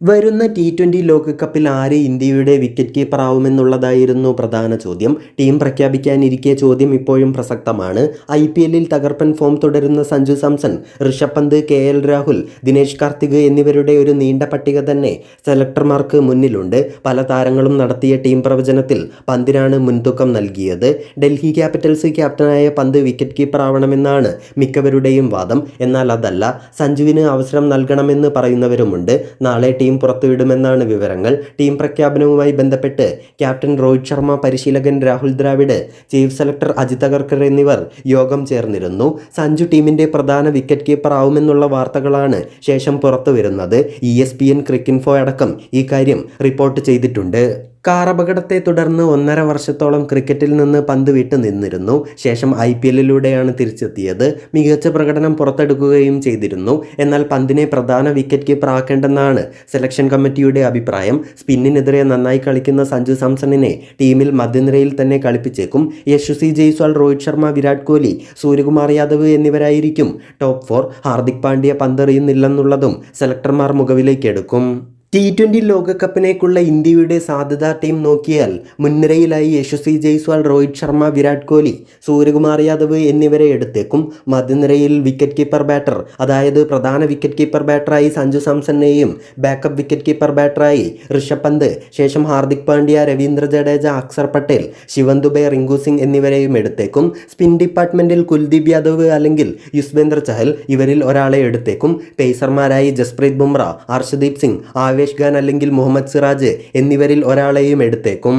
വരുന്ന T twenty ലോകകപ്പിൽ ആര് ഇന്ത്യയുടെ വിക്കറ്റ് കീപ്പർ ആവുമെന്നുള്ളതായിരുന്നു പ്രധാന ചോദ്യം. ടീം പ്രഖ്യാപിക്കാനിരിക്കെ ചോദ്യം ഇപ്പോഴും പ്രസക്തമാണ്. ഐ പി എല്ലിൽ തകർപ്പൻ ഫോം തുടരുന്ന സഞ്ജു സാംസൺ ഋഷഭ് പന്ത് കെ എൽ രാഹുൽ ദിനേശ് കാർത്തിക് എന്നിവരുടെ ഒരു നീണ്ട പട്ടിക തന്നെ സെലക്ടർമാർക്ക് മുന്നിലുണ്ട്. പല താരങ്ങളും നടത്തിയ ടീം പ്രവചനത്തിൽ പന്തിനാണ് മുൻതൂക്കം നൽകിയത്. ഡൽഹി ക്യാപിറ്റൽസ് ക്യാപ്റ്റനായ പന്ത് വിക്കറ്റ് കീപ്പർ ആവണമെന്നാണ് മിക്കവരുടെയും വാദം. എന്നാൽ അതല്ല സഞ്ജുവിന് അവസരം നൽകണമെന്ന് പറയുന്നവരുമുണ്ട്. നാളെ ടീം പുറത്തുവിടുമെന്നാണ് വിവരങ്ങൾ. ടീം പ്രഖ്യാപനവുമായി ബന്ധപ്പെട്ട് ക്യാപ്റ്റൻ രോഹിത് ശർമ്മ പരിശീലകൻ രാഹുൽ ദ്രാവിഡ് ചീഫ് സെലക്ടർ അജിത് അഗർക്കർ എന്നിവർ യോഗം ചേർന്നിരുന്നു. സഞ്ജു ടീമിന്റെ പ്രധാന വിക്കറ്റ് കീപ്പർ ആവുമെന്നുള്ള വാർത്തകളാണ് ശേഷം പുറത്തുവരുന്നത്. E S P N Cricinfo അടക്കം ഈ കാര്യം റിപ്പോർട്ട് ചെയ്തിട്ടുണ്ട്. കാർ അപകടത്തെ തുടർന്ന് ഒന്നര വർഷത്തോളം ക്രിക്കറ്റിൽ നിന്ന് പന്ത് വിട്ടു നിന്നിരുന്നു. ശേഷം ഐ പി എല്ലിലൂടെയാണ് തിരിച്ചെത്തിയത്. മികച്ച പ്രകടനം പുറത്തെടുക്കുകയും ചെയ്തിരുന്നു. എന്നാൽ പന്തിനെ പ്രധാന വിക്കറ്റ് കീപ്പർ ആക്കേണ്ടെന്നാണ് സെലക്ഷൻ കമ്മിറ്റിയുടെ അഭിപ്രായം. സ്പിന്നിനെതിരെ നന്നായി കളിക്കുന്ന സഞ്ജു സാംസണിനെ ടീമിൽ മധ്യനിരയിൽ തന്നെ കളിപ്പിച്ചേക്കും. യശസ്വി ജയ്സ്വാൾ രോഹിത് ശർമ്മ വിരാട് കോഹ്ലി സൂര്യകുമാർ യാദവ് എന്നിവരായിരിക്കും ടോപ്പ് ഫോർ. ഹാർദിക് പാണ്ഡ്യ പന്തെറിയുന്നില്ലെന്നുള്ളതും സെലക്ടർമാർ മുഖവിലേക്കെടുക്കും ടി ട്വന്റി ലോകകപ്പിനേക്കുള്ള ഇന്ത്യയുടെ സാധ്യതാ ടീം നോക്കിയാൽ മുൻനിരയിലായി യശസ്വി ജയ്സ്വാൾ രോഹിത് ശർമ്മ വിരാട് കോഹ്ലി സൂര്യകുമാർ യാദവ് എന്നിവരെ എടുത്തേക്കും. മധ്യനിരയിൽ വിക്കറ്റ് കീപ്പർ ബാറ്റർ അതായത് പ്രധാന വിക്കറ്റ് കീപ്പർ ബാറ്ററായി സഞ്ജു സാംസണിനെയും ബാക്കപ്പ് വിക്കറ്റ് കീപ്പർ ബാറ്ററായി ഋഷഭ് പന്ത് ശേഷം ഹാർദിക് പാണ്ഡ്യ രവീന്ദ്ര ജഡേജ അക്സർ പട്ടേൽ ശിവൻ ദുബെ റിങ്കു സിംഗ് എന്നിവരെയും എടുത്തേക്കും. സ്പിൻ ഡിപ്പാർട്ട്മെന്റിൽ കുൽദീപ് യാദവ് അല്ലെങ്കിൽ യുസ്വേന്ദ്ര ചഹൽ ഇവരിൽ ഒരാളെ എടുത്തേക്കും. പേസർമാരായി ജസ്പ്രീത് ബുംറ അർഷദീപ് സിംഗ് ആവേശ് ഖാൻ അല്ലെങ്കിൽ മുഹമ്മദ് സിറാജ് എന്നിവരിൽ ഒരാളെയും എടുത്തേക്കും.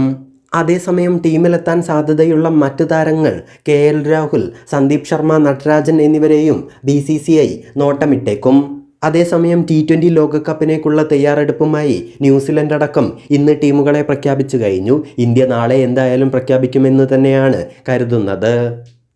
അതേസമയം ടീമിലെത്താൻ സാധ്യതയുള്ള മറ്റു താരങ്ങൾ കെ എൽ രാഹുൽ സന്ദീപ് ശർമ്മ നടരാജൻ എന്നിവരെയും ബി സി സി ഐ നോട്ടമിട്ടേക്കും. അതേസമയം ടി ട്വന്റി ലോകകപ്പിനേക്കുള്ള തയ്യാറെടുപ്പുമായി ന്യൂസിലൻഡ് അടക്കം ഇന്ന് ടീമുകളെ പ്രഖ്യാപിച്ചു കഴിഞ്ഞു. ഇന്ത്യ നാളെ എന്തായാലും പ്രഖ്യാപിക്കുമെന്ന് തന്നെയാണ് കരുതുന്നത്.